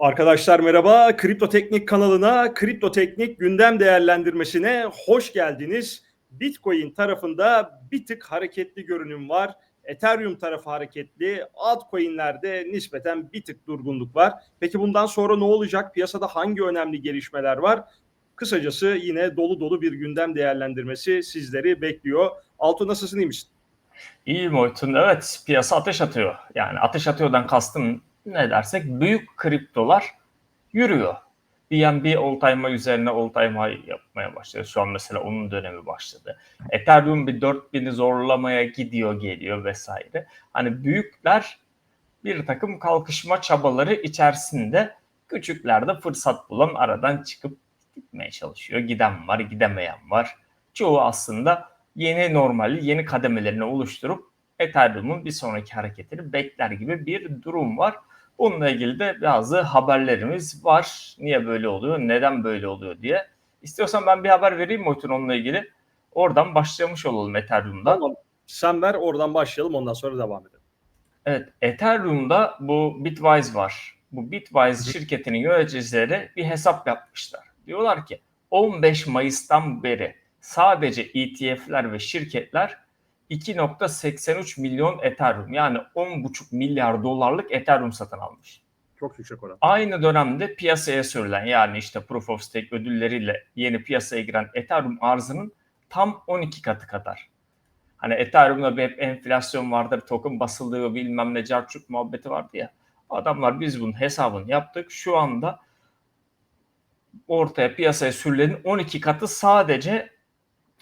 Arkadaşlar merhaba. Kripto Teknik kanalına, Kripto Teknik gündem değerlendirmesine hoş geldiniz. Bitcoin tarafında bir tık hareketli görünüm var. Ethereum tarafı hareketli. Altcoin'lerde nispeten bir tık durgunluk var. Peki bundan sonra ne olacak? Piyasada hangi önemli gelişmeler var? Kısacası yine dolu dolu bir gündem değerlendirmesi sizleri bekliyor. Altu nasılsın iyi misin? İyi Moytun. Evet piyasa ateş atıyor. Yani ateş atıyordan kastım ne dersek büyük kriptolar yürüyor. BNB all time high üzerine all time yapmaya başladı. Şu an mesela onun dönemi başladı. Ethereum bir 4000'i zorlamaya gidiyor geliyor vesaire. Hani büyükler bir takım kalkışma çabaları içerisinde küçükler de fırsat bulan aradan çıkıp gitmeye çalışıyor. Giden var, gidemeyen var. Çoğu aslında yeni normali, yeni kademelerini oluşturup Ethereum'un bir sonraki hareketini bekler gibi bir durum var. Bununla ilgili de bazı haberlerimiz var. Niye böyle oluyor, neden böyle oluyor diye. İstiyorsan ben bir haber vereyim Moytun onunla ilgili. Oradan başlamış olalım Ethereum'dan. Tamam. Sen ver oradan başlayalım ondan sonra devam edelim. Evet, Ethereum'da bu Bitwise var. Bu Bitwise şirketinin yöneticileri bir hesap yapmışlar. Diyorlar ki 15 Mayıs'tan beri sadece ETF'ler ve şirketler 2.83 milyon Ethereum yani 10.5 milyar dolarlık Ethereum satın almış. Çok yüksek oran. Aynı dönemde piyasaya sürülen yani işte Proof of Stake ödülleriyle yeni piyasaya giren Ethereum arzının tam 12 katı kadar. Hani Ethereum'da bir hep enflasyon vardır, token basıldığı bilmem ne carçuk muhabbeti vardı ya. Adamlar biz bunun hesabını yaptık. Şu anda ortaya piyasaya sürülenin 12 katı sadece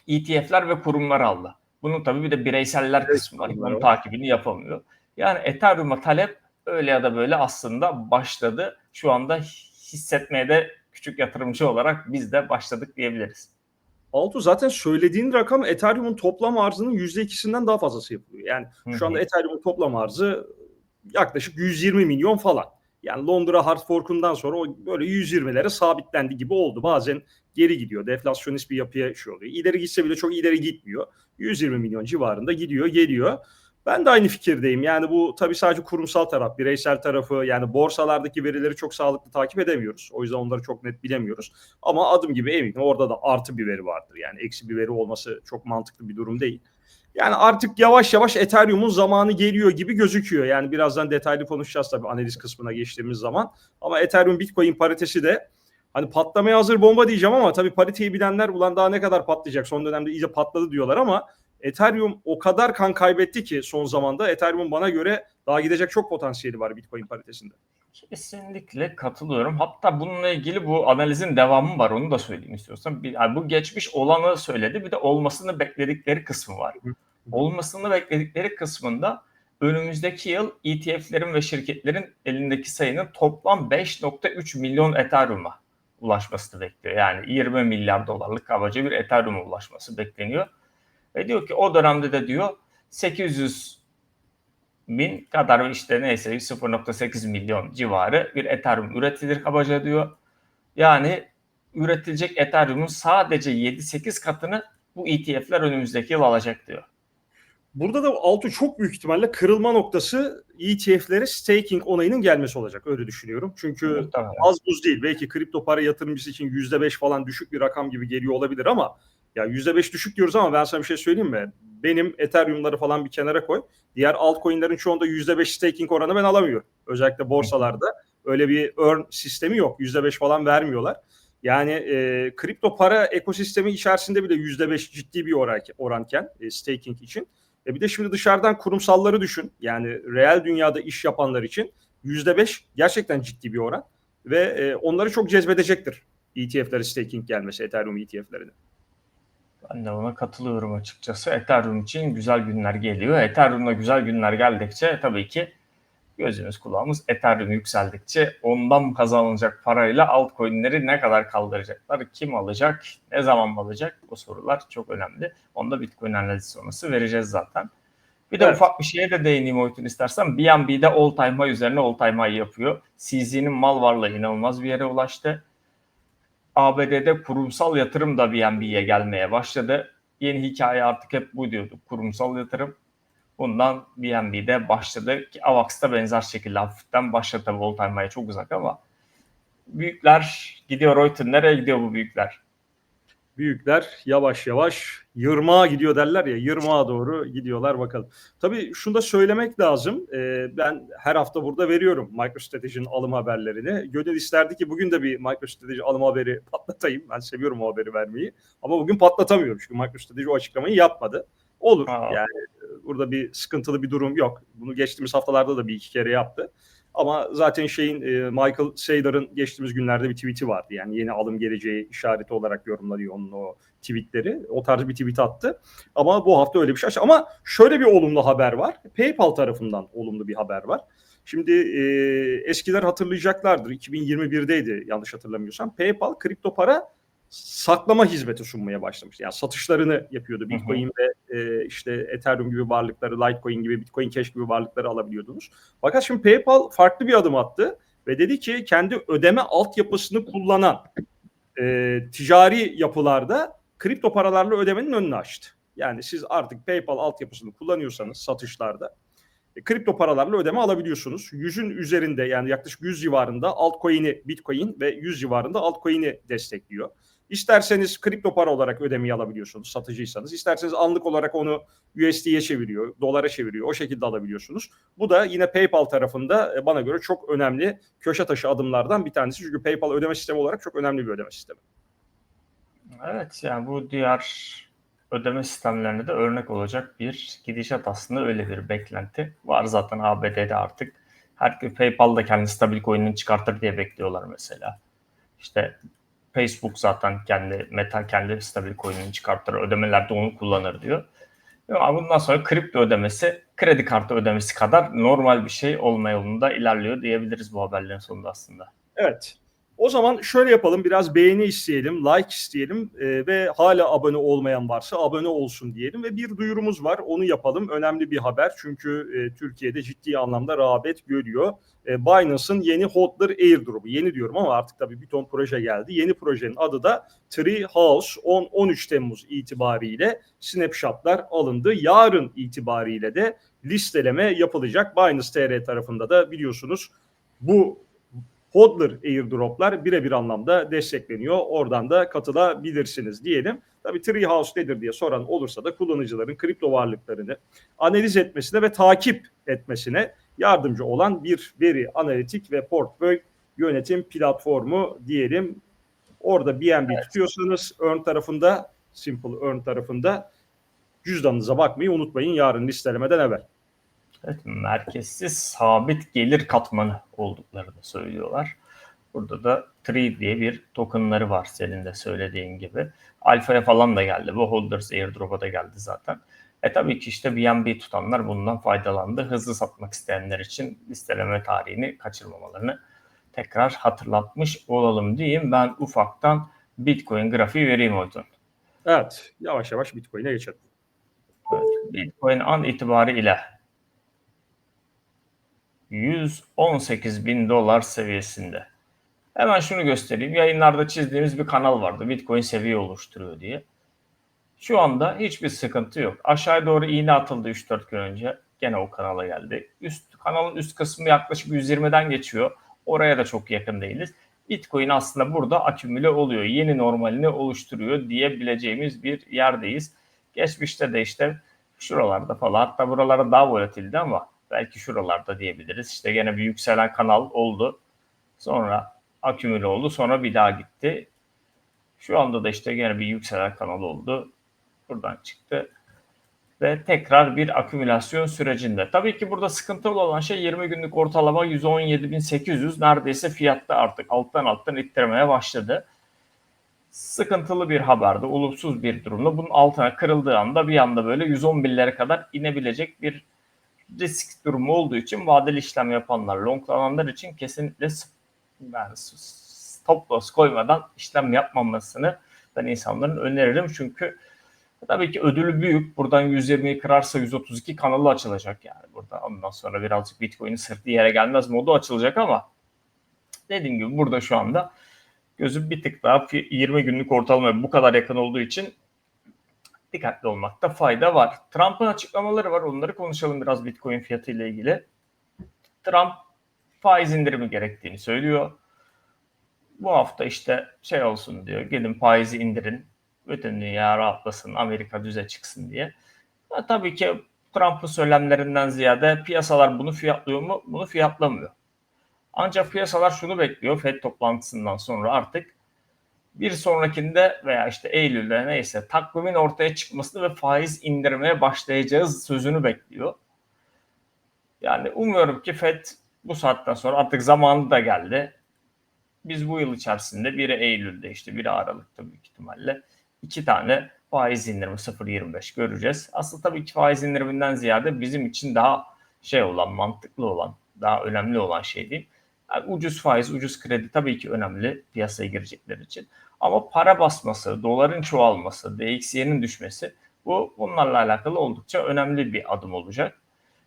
ETF'ler ve kurumlar aldı. Bunun tabii bir de bireyseller kısmı var. Bunun takibini yapamıyor. Yani Ethereum'a talep öyle ya da böyle aslında başladı. Şu anda hissetmeye de küçük yatırımcı olarak biz de başladık diyebiliriz. Altu zaten söylediğin rakam Ethereum'un toplam arzının %2'sinden daha fazlası yapılıyor. Yani şu anda Ethereum'un toplam arzı yaklaşık 120 milyon falan. Yani Londra hard fork'undan sonra o böyle 120'lere sabitlendi gibi oldu. Bazen geri gidiyor. Deflasyonist bir yapıya şey oluyor. İleri gitse bile çok ileri gitmiyor. 120 milyon civarında gidiyor, geliyor. Ben de aynı fikirdeyim. Yani bu tabii sadece kurumsal taraf, bireysel tarafı yani borsalardaki verileri çok sağlıklı takip edemiyoruz. O yüzden onları çok net bilemiyoruz. Ama adım gibi eminim orada da artı bir veri vardır. Yani eksi bir veri olması çok mantıklı bir durum değil. Yani artık yavaş yavaş Ethereum'un zamanı geliyor gibi gözüküyor. Yani birazdan detaylı konuşacağız tabii analiz kısmına geçtiğimiz zaman. Ama Ethereum Bitcoin paritesi de hani patlamaya hazır bomba diyeceğim ama tabii pariteyi bilenler ulan daha ne kadar patlayacak son dönemde iyice patladı diyorlar ama Ethereum o kadar kan kaybetti ki son zamanda Ethereum'un bana göre daha gidecek çok potansiyeli var Bitcoin paritesinde. Kesinlikle katılıyorum. Hatta bununla ilgili bu analizin devamı var. Onu da söyleyeyim istiyorsan. Bir, yani bu geçmiş olanı söyledi. Bir de olmasını bekledikleri kısmı var. Olmasını bekledikleri kısmında önümüzdeki yıl ETF'lerin ve şirketlerin elindeki sayının toplam 5.3 milyon Ethereum'a ulaşmasını bekliyor. Yani 20 milyar dolarlık kabaca bir Ethereum'a ulaşması bekleniyor. Ve diyor ki o dönemde de diyor 800 bin kadar işte neyse 0.8 milyon civarı bir Ethereum üretilir kabaca diyor. Yani üretilecek Ethereum'un sadece 7-8 katını bu ETF'ler önümüzdeki yıl alacak diyor. Burada da altı çok büyük ihtimalle kırılma noktası ETF'lere staking onayının gelmesi olacak. Öyle düşünüyorum. Çünkü Muhtemelen. az buz değil. Belki kripto para yatırımcısı için %5 falan düşük bir rakam gibi geliyor olabilir ama ya %5 düşük diyoruz ama ben sana bir şey söyleyeyim mi? Benim Ethereum'ları falan bir kenara koy. Diğer altcoin'lerin çoğunda %5 staking oranı ben alamıyorum. Özellikle borsalarda öyle bir earn sistemi yok. %5 falan vermiyorlar. Yani e, kripto para ekosistemi içerisinde bile %5 ciddi bir oran, oranken e, staking için. E bir de şimdi dışarıdan kurumsalları düşün. Yani reel dünyada iş yapanlar için %5 gerçekten ciddi bir oran. Ve e, onları çok cezbedecektir ETF'lere staking gelmesi, Ethereum ETF'lerine. Ben de ona katılıyorum açıkçası. Ethereum için güzel günler geliyor. Ethereum'da güzel günler geldikçe tabii ki gözümüz kulağımız Ethereum yükseldikçe ondan kazanılacak parayla altcoin'leri ne kadar kaldıracaklar, kim alacak, ne zaman alacak bu sorular çok önemli. Onda Bitcoin analizi sonrası vereceğiz zaten. Bir de evet. ufak bir şeye de değineyim Oytun istersen. BNB'de all time high üzerine all time high yapıyor. CZ'nin mal varlığı inanılmaz bir yere ulaştı. ABD'de kurumsal yatırım da BNB'ye gelmeye başladı. Yeni hikaye artık hep bu diyorduk. Kurumsal yatırım. Bundan BNB'de başladı ki AVAX'da benzer şekilde hafiften başladı tabii all çok uzak ama büyükler gidiyor Oytun. Nereye gidiyor bu büyükler? Büyükler yavaş yavaş yırmağa gidiyor derler ya yırmağa doğru gidiyorlar bakalım. Tabii şunu da söylemek lazım. Ee, ben her hafta burada veriyorum MicroStrategy'nin alım haberlerini. Gönül isterdi ki bugün de bir MicroStrategy alım haberi patlatayım. Ben seviyorum o haberi vermeyi. Ama bugün patlatamıyorum çünkü MicroStrategy o açıklamayı yapmadı. Olur Aa. yani burada bir sıkıntılı bir durum yok. Bunu geçtiğimiz haftalarda da bir iki kere yaptı. Ama zaten şeyin e, Michael Saylor'ın geçtiğimiz günlerde bir tweet'i vardı. Yani yeni alım geleceği işareti olarak yorumlanıyor onun o tweetleri. O tarz bir tweet attı. Ama bu hafta öyle bir şey. Ama şöyle bir olumlu haber var. PayPal tarafından olumlu bir haber var. Şimdi e, eskiler hatırlayacaklardır. 2021'deydi yanlış hatırlamıyorsam. PayPal kripto para saklama hizmeti sunmaya başlamıştı. Yani satışlarını yapıyordu. Bitcoin ve e, işte Ethereum gibi varlıkları, Litecoin gibi, Bitcoin Cash gibi varlıkları alabiliyordunuz. Fakat şimdi PayPal farklı bir adım attı ve dedi ki kendi ödeme altyapısını kullanan e, ticari yapılarda kripto paralarla ödemenin önünü açtı. Yani siz artık PayPal altyapısını kullanıyorsanız satışlarda e, kripto paralarla ödeme alabiliyorsunuz. Yüzün üzerinde yani yaklaşık 100 civarında altcoin'i Bitcoin ve 100 civarında altcoin'i destekliyor. İsterseniz kripto para olarak ödemeyi alabiliyorsunuz satıcıysanız. İsterseniz anlık olarak onu USD'ye çeviriyor, dolara çeviriyor. O şekilde alabiliyorsunuz. Bu da yine PayPal tarafında e, bana göre çok önemli köşe taşı adımlardan bir tanesi. Çünkü PayPal ödeme sistemi olarak çok önemli bir ödeme sistemi. Evet yani bu diğer ödeme sistemlerine de örnek olacak bir gidişat aslında öyle bir beklenti var zaten ABD'de artık. Her PayPal da kendi stabil coin'ini çıkartır diye bekliyorlar mesela. İşte Facebook zaten kendi Meta kendi stabil coin'ini çıkartır, ödemelerde onu kullanır diyor. Ama bundan sonra kripto ödemesi kredi kartı ödemesi kadar normal bir şey olma yolunda ilerliyor diyebiliriz bu haberlerin sonunda aslında. Evet. O zaman şöyle yapalım. Biraz beğeni isteyelim, like isteyelim e, ve hala abone olmayan varsa abone olsun diyelim ve bir duyurumuz var. Onu yapalım. Önemli bir haber çünkü e, Türkiye'de ciddi anlamda rağbet görüyor. E, Binance'ın yeni Hodler Airdrop'u. Yeni diyorum ama artık tabii bir ton proje geldi. Yeni projenin adı da Tree House 10-13 Temmuz itibariyle snapshotlar alındı. Yarın itibariyle de listeleme yapılacak. Binance TR tarafında da biliyorsunuz bu Hodler airdroplar birebir anlamda destekleniyor. Oradan da katılabilirsiniz diyelim. Tabii Treehouse nedir diye soran olursa da kullanıcıların kripto varlıklarını analiz etmesine ve takip etmesine yardımcı olan bir veri analitik ve portföy yönetim platformu diyelim. Orada BNB Evet. tutuyorsanız Earn tarafında, Simple Earn tarafında cüzdanınıza bakmayı unutmayın yarın listelemeden evvel. Evet, merkezsiz sabit gelir katmanı olduklarını söylüyorlar. Burada da Tree diye bir tokenları var senin de söylediğin gibi. Alfa'ya falan da geldi. Bu Holders Airdrop'a da geldi zaten. E tabii ki işte BNB tutanlar bundan faydalandı. Hızlı satmak isteyenler için listeleme tarihini kaçırmamalarını tekrar hatırlatmış olalım diyeyim. Ben ufaktan Bitcoin grafiği vereyim Oytun. Evet, yavaş yavaş Bitcoin'e geçelim. Evet, Bitcoin an itibariyle 118 bin dolar seviyesinde. Hemen şunu göstereyim. Yayınlarda çizdiğimiz bir kanal vardı. Bitcoin seviye oluşturuyor diye. Şu anda hiçbir sıkıntı yok. Aşağıya doğru iğne atıldı 3-4 gün önce. Gene o kanala geldi. Üst kanalın üst kısmı yaklaşık 120'den geçiyor. Oraya da çok yakın değiliz. Bitcoin aslında burada akümüle oluyor. Yeni normalini oluşturuyor diyebileceğimiz bir yerdeyiz. Geçmişte de işte şuralarda falan hatta buralara daha volatildi ama belki şuralarda diyebiliriz. İşte gene bir yükselen kanal oldu. Sonra akümüle oldu. Sonra bir daha gitti. Şu anda da işte gene bir yükselen kanal oldu. Buradan çıktı. Ve tekrar bir akümülasyon sürecinde. Tabii ki burada sıkıntılı olan şey 20 günlük ortalama 117.800 neredeyse fiyatta artık alttan alttan ittirmeye başladı. Sıkıntılı bir haberde, olumsuz bir durumda. Bunun altına kırıldığı anda bir anda böyle 111'lere kadar inebilecek bir risk durumu olduğu için vadeli işlem yapanlar, longlananlar için kesinlikle yani stop loss koymadan işlem yapmamasını ben insanların öneririm. Çünkü tabii ki ödülü büyük. Buradan 120'yi kırarsa 132 kanalı açılacak yani burada. Ondan sonra birazcık Bitcoin'in sırtı yere gelmez modu açılacak ama dediğim gibi burada şu anda gözüm bir tık daha 20 günlük ortalama bu kadar yakın olduğu için dikkatli olmakta fayda var. Trump'ın açıklamaları var. Onları konuşalım biraz Bitcoin fiyatı ile ilgili. Trump faiz indirimi gerektiğini söylüyor. bu hafta işte şey olsun diyor. Gelin faizi indirin. Bütün dünya rahatlasın. Amerika düze çıksın diye. Ya tabii ki Trump'ın söylemlerinden ziyade piyasalar bunu fiyatlıyor mu? Bunu fiyatlamıyor. Ancak piyasalar şunu bekliyor FED toplantısından sonra artık bir sonrakinde veya işte Eylül'de neyse takvimin ortaya çıkmasını ve faiz indirmeye başlayacağız sözünü bekliyor. Yani umuyorum ki FED bu saatten sonra artık zamanı da geldi. Biz bu yıl içerisinde biri Eylül'de işte biri Aralık'ta büyük ihtimalle iki tane faiz indirimi 0.25 göreceğiz. Aslında tabii ki faiz indiriminden ziyade bizim için daha şey olan, mantıklı olan, daha önemli olan şey değil. Yani ucuz faiz, ucuz kredi tabii ki önemli piyasaya girecekler için. Ama para basması, doların çoğalması, DXY'nin düşmesi bu bunlarla alakalı oldukça önemli bir adım olacak.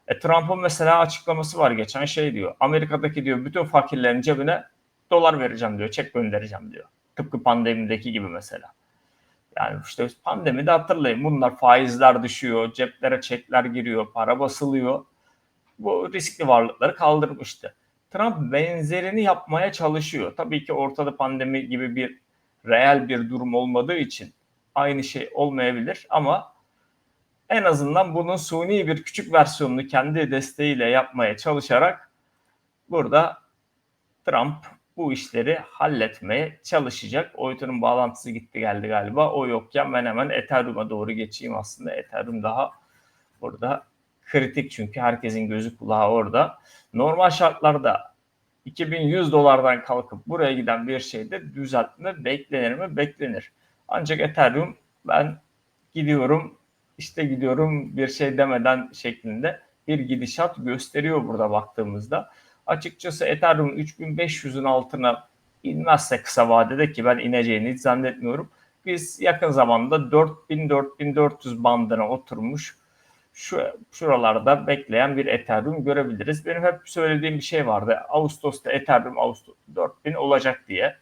E, Trump'ın mesela açıklaması var geçen şey diyor. Amerika'daki diyor bütün fakirlerin cebine dolar vereceğim diyor, çek göndereceğim diyor. Tıpkı pandemideki gibi mesela. Yani işte pandemide hatırlayın bunlar faizler düşüyor, ceplere çekler giriyor, para basılıyor. Bu riskli varlıkları kaldırmıştı. Trump benzerini yapmaya çalışıyor. Tabii ki ortada pandemi gibi bir reel bir durum olmadığı için aynı şey olmayabilir ama en azından bunun suni bir küçük versiyonunu kendi desteğiyle yapmaya çalışarak burada Trump bu işleri halletmeye çalışacak. Oytun'un bağlantısı gitti geldi galiba. O yokken ben hemen Ethereum'a doğru geçeyim aslında. Ethereum daha burada kritik çünkü herkesin gözü kulağı orada. Normal şartlarda 2100 dolardan kalkıp buraya giden bir şeyde düzeltme beklenir mi? Beklenir. Ancak Ethereum ben gidiyorum işte gidiyorum bir şey demeden şeklinde bir gidişat gösteriyor burada baktığımızda. Açıkçası Ethereum 3500'ün altına inmezse kısa vadede ki ben ineceğini hiç zannetmiyorum. Biz yakın zamanda 4000-4400 bandına oturmuş şu şuralarda bekleyen bir Ethereum görebiliriz. Benim hep söylediğim bir şey vardı. Ağustos'ta Ethereum Ağustos 4000 olacak diye.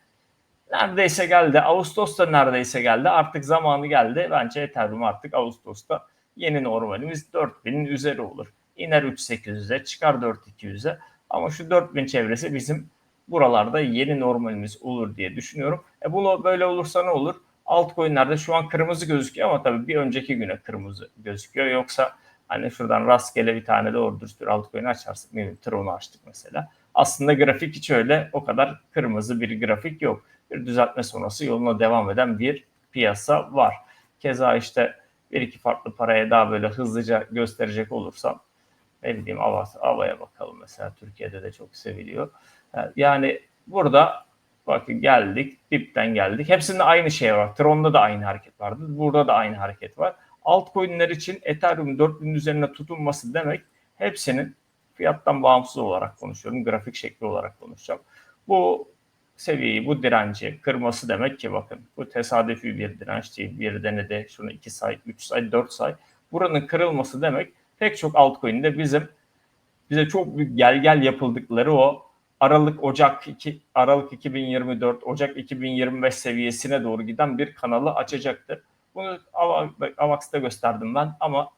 Neredeyse geldi. Ağustos'ta neredeyse geldi. Artık zamanı geldi. Bence Ethereum artık Ağustos'ta yeni normalimiz 4000'in üzeri olur. İner 3800'e, çıkar 4200'e. Ama şu 4000 çevresi bizim buralarda yeni normalimiz olur diye düşünüyorum. E bunu böyle olursa ne olur? Altcoin'lerde şu an kırmızı gözüküyor ama tabii bir önceki güne kırmızı gözüküyor. Yoksa hani şuradan rastgele bir tane doğru dürüst bir altcoin açarsak ne bileyim açtık mesela. Aslında grafik hiç öyle o kadar kırmızı bir grafik yok. Bir düzeltme sonrası yoluna devam eden bir piyasa var. Keza işte bir iki farklı paraya daha böyle hızlıca gösterecek olursam ne bileyim Ava, Ava'ya bakalım mesela Türkiye'de de çok seviliyor. Yani burada bakın geldik dipten geldik. Hepsinde aynı şey var. Tron'da da aynı hareket vardı. Burada da aynı hareket var. Altcoin'ler için Ethereum 4000'in üzerine tutunması demek hepsinin fiyattan bağımsız olarak konuşuyorum. Grafik şekli olarak konuşacağım. Bu seviyeyi, bu direnci kırması demek ki bakın bu tesadüfi bir direnç değil. Bir denede şunu 2 say, 3 say, 4 say. Buranın kırılması demek pek çok altcoin'de bizim bize çok büyük gel gel yapıldıkları o Aralık Ocak 2 Aralık 2024 Ocak 2025 seviyesine doğru giden bir kanalı açacaktır. Bunu Avax'ta gösterdim ben ama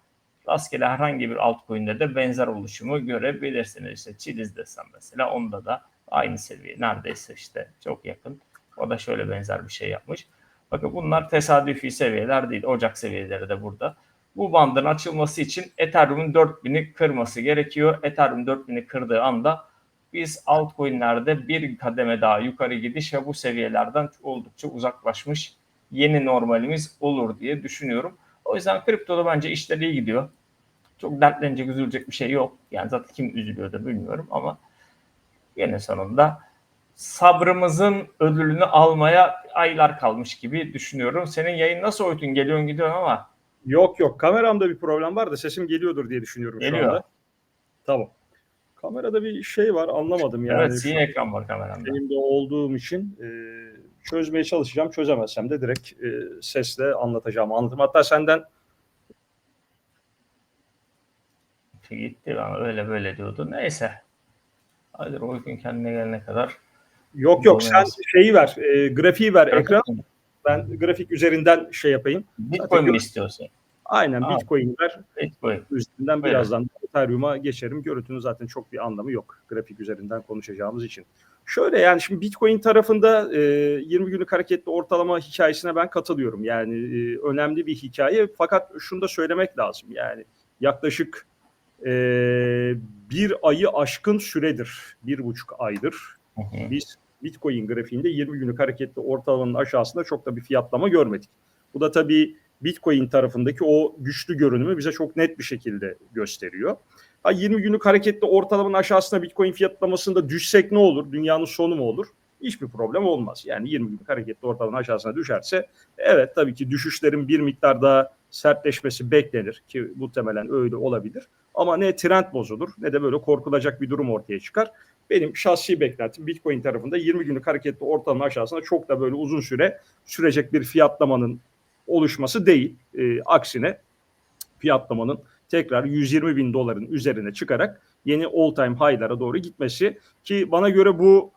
rastgele herhangi bir altcoin'de de benzer oluşumu görebilirsiniz. İşte Chiliz desem mesela onda da aynı seviye neredeyse işte çok yakın. O da şöyle benzer bir şey yapmış. Bakın bunlar tesadüfi seviyeler değil. Ocak seviyeleri de burada. Bu bandın açılması için Ethereum'un 4000'i kırması gerekiyor. Ethereum 4000'i kırdığı anda biz altcoin'lerde bir kademe daha yukarı gidiş ve bu seviyelerden oldukça uzaklaşmış yeni normalimiz olur diye düşünüyorum. O yüzden kriptoda bence işler iyi gidiyor. Çok dertlenecek, üzülecek bir şey yok. Yani zaten kim üzülüyor da bilmiyorum ama yine sonunda sabrımızın ödülünü almaya aylar kalmış gibi düşünüyorum. Senin yayın nasıl Oytun? Geliyorsun gidiyorsun ama. Yok yok kameramda bir problem var da sesim geliyordur diye düşünüyorum Geliyor. şu anda. Tamam. Kamerada bir şey var anlamadım yani. evet yine ekran var kameranda. Benim de olduğum için e, çözmeye çalışacağım. Çözemezsem de direkt e, sesle anlatacağım. Anlatım. Hatta senden Gitti bana öyle böyle diyordu. Neyse. Hadi Oytun kendine gelene kadar. yok yok sen şeyi ver, e, grafiği ver ekran. Ben grafik üzerinden şey yapayım. Bitcoin mi istiyorsun? Aynen Aa. Bitcoin'ler Bitcoin. üzerinden Buyurun. birazdan Ethereum'a geçerim. Görüntünün zaten çok bir anlamı yok grafik üzerinden konuşacağımız için. Şöyle yani şimdi Bitcoin tarafında e, 20 günlük hareketli ortalama hikayesine ben katılıyorum. Yani e, önemli bir hikaye fakat şunu da söylemek lazım. Yani yaklaşık e, bir ayı aşkın süredir, bir buçuk aydır Hı hı. biz Bitcoin grafiğinde 20 günlük hareketli ortalamanın aşağısında çok da bir fiyatlama görmedik. Bu da tabii Bitcoin tarafındaki o güçlü görünümü bize çok net bir şekilde gösteriyor. Ha 20 günlük hareketli ortalamanın aşağısına Bitcoin fiyatlamasında düşsek ne olur? Dünyanın sonu mu olur? Hiçbir problem olmaz. Yani 20 günlük hareketli ortalamanın aşağısına düşerse evet tabii ki düşüşlerin bir miktar daha sertleşmesi beklenir ki muhtemelen öyle olabilir. Ama ne trend bozulur ne de böyle korkulacak bir durum ortaya çıkar. Benim şahsi beklentim Bitcoin tarafında 20 günlük hareketli ortalama aşağısında çok da böyle uzun süre sürecek bir fiyatlamanın oluşması değil. E, aksine fiyatlamanın tekrar 120 bin doların üzerine çıkarak yeni all time high'lara doğru gitmesi ki bana göre bu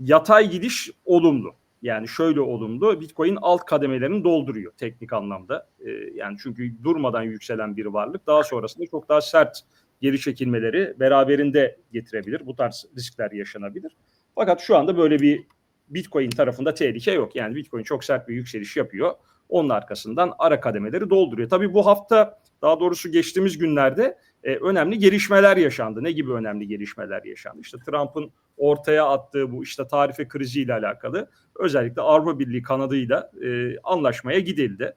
yatay gidiş olumlu. Yani şöyle olumlu. Bitcoin alt kademelerini dolduruyor teknik anlamda. Ee, yani çünkü durmadan yükselen bir varlık daha sonrasında çok daha sert geri çekilmeleri beraberinde getirebilir. Bu tarz riskler yaşanabilir. Fakat şu anda böyle bir Bitcoin tarafında tehlike yok. Yani Bitcoin çok sert bir yükseliş yapıyor. Onun arkasından ara kademeleri dolduruyor. Tabii bu hafta daha doğrusu geçtiğimiz günlerde e, önemli gelişmeler yaşandı. Ne gibi önemli gelişmeler yaşandı? İşte Trump'ın ortaya attığı bu işte tarife kriziyle alakalı özellikle Avrupa Birliği kanadıyla e, anlaşmaya gidildi.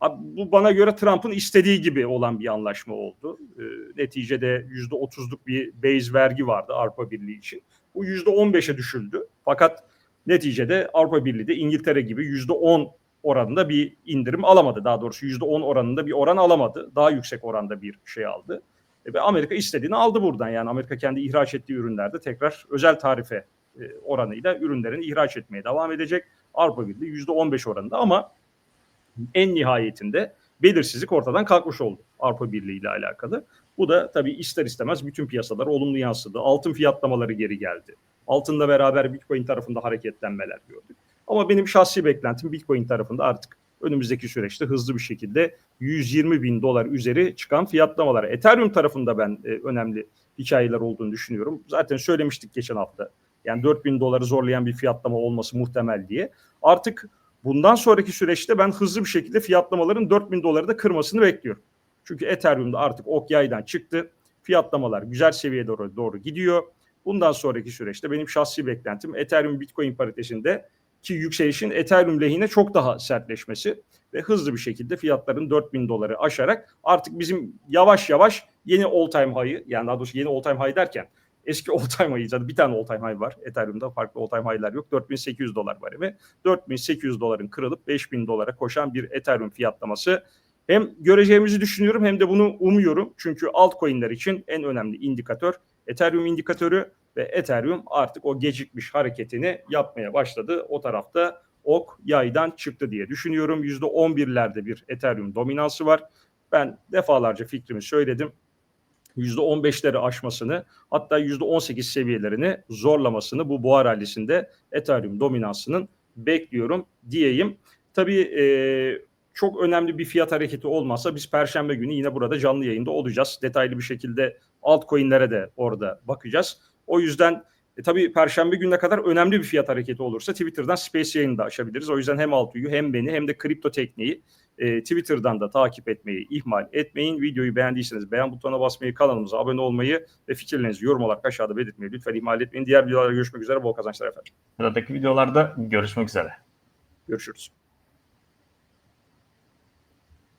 Abi, bu bana göre Trump'ın istediği gibi olan bir anlaşma oldu. E, neticede %30'luk bir base vergi vardı Avrupa Birliği için. Bu %15'e düşüldü. Fakat neticede Avrupa Birliği de İngiltere gibi %10 oranında bir indirim alamadı. Daha doğrusu %10 oranında bir oran alamadı. Daha yüksek oranda bir şey aldı. E, Ve Amerika istediğini aldı buradan. Yani Amerika kendi ihraç ettiği ürünlerde tekrar özel tarife e, oranıyla ürünlerini ihraç etmeye devam edecek. Avrupa Birliği %15 oranında ama en nihayetinde belirsizlik ortadan kalkmış oldu Avrupa Birliği ile alakalı. Bu da tabii ister istemez bütün piyasalara olumlu yansıdı. Altın fiyatlamaları geri geldi. Altınla beraber Bitcoin tarafında hareketlenmeler gördük. Ama benim şahsi beklentim Bitcoin tarafında artık önümüzdeki süreçte hızlı bir şekilde 120 bin dolar üzeri çıkan fiyatlamalar. Ethereum tarafında ben e, önemli hikayeler olduğunu düşünüyorum. Zaten söylemiştik geçen hafta. Yani 4 bin doları zorlayan bir fiyatlama olması muhtemel diye. Artık bundan sonraki süreçte ben hızlı bir şekilde fiyatlamaların 4 bin doları da kırmasını bekliyorum. Çünkü Ethereum'da artık ok yaydan çıktı. Fiyatlamalar güzel seviyeye doğru, doğru gidiyor. Bundan sonraki süreçte benim şahsi beklentim Ethereum Bitcoin paritesinde ki yükselişin Ethereum lehine çok daha sertleşmesi ve hızlı bir şekilde fiyatların 4000 doları aşarak artık bizim yavaş yavaş yeni all time high'ı yani daha doğrusu yeni all time high derken eski all time high'ı bir tane all time high var. Ethereum'da farklı all time high'lar yok. 4800 dolar var ve 4800 doların kırılıp 5000 dolara koşan bir Ethereum fiyatlaması hem göreceğimizi düşünüyorum hem de bunu umuyorum. Çünkü altcoin'ler için en önemli indikatör Ethereum indikatörü ve Ethereum artık o gecikmiş hareketini yapmaya başladı. O tarafta ok yaydan çıktı diye düşünüyorum. %11'lerde bir Ethereum dominansı var. Ben defalarca fikrimi söyledim. %15'leri aşmasını hatta %18 seviyelerini zorlamasını bu boğa rallisinde Ethereum dominansının bekliyorum diyeyim. Tabii e, çok önemli bir fiyat hareketi olmazsa biz Perşembe günü yine burada canlı yayında olacağız. Detaylı bir şekilde altcoin'lere de orada bakacağız. O yüzden e, tabii Perşembe gününe kadar önemli bir fiyat hareketi olursa Twitter'dan Space yayını da açabiliriz. O yüzden hem Altuğ'u hem beni hem de kripto tekniği e, Twitter'dan da takip etmeyi ihmal etmeyin. Videoyu beğendiyseniz beğen butonuna basmayı, kanalımıza abone olmayı ve fikirlerinizi yorum olarak aşağıda belirtmeyi lütfen ihmal etmeyin. Diğer videolarda görüşmek üzere. Bol kazançlar efendim. Sıradaki videolarda görüşmek üzere. Görüşürüz.